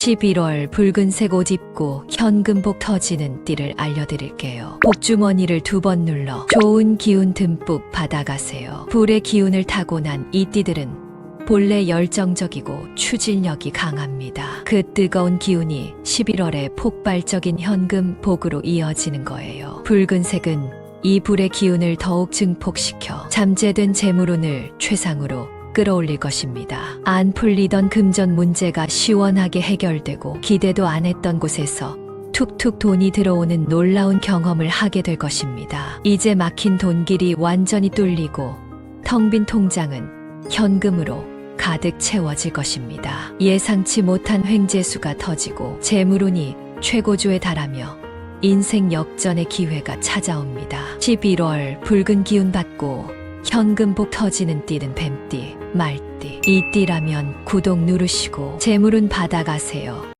11월 붉은색 옷 입고 현금복 터지는 띠를 알려드릴게요. 복주머니를 두 번 눌러 좋은 기운 듬뿍 받아가세요. 불의 기운을 타고 난 이 띠들은 본래 열정적이고 추진력이 강합니다. 그 뜨거운 기운이 11월에 폭발적인 현금 복으로 이어지는 거예요. 붉은색은 이 불의 기운을 더욱 증폭시켜 잠재된 재물운을 최상으로 끌어올릴 것입니다. 안 풀리던 금전 문제가 시원하게 해결되고 기대도 안 했던 곳에서 툭툭 돈이 들어오는 놀라운 경험을 하게 될 것입니다. 이제 막힌 돈길이 완전히 뚫리고 텅 빈 통장은 현금으로 가득 채워질 것입니다. 예상치 못한 횡재수가 터지고 재물운이 최고조에 달하며 인생 역전의 기회가 찾아옵니다. 11월 붉은 기운 받고 현금복 터지는 띠는 뱀띠, 말띠. 이 띠라면 구독 누르시고 재물운 받아가세요.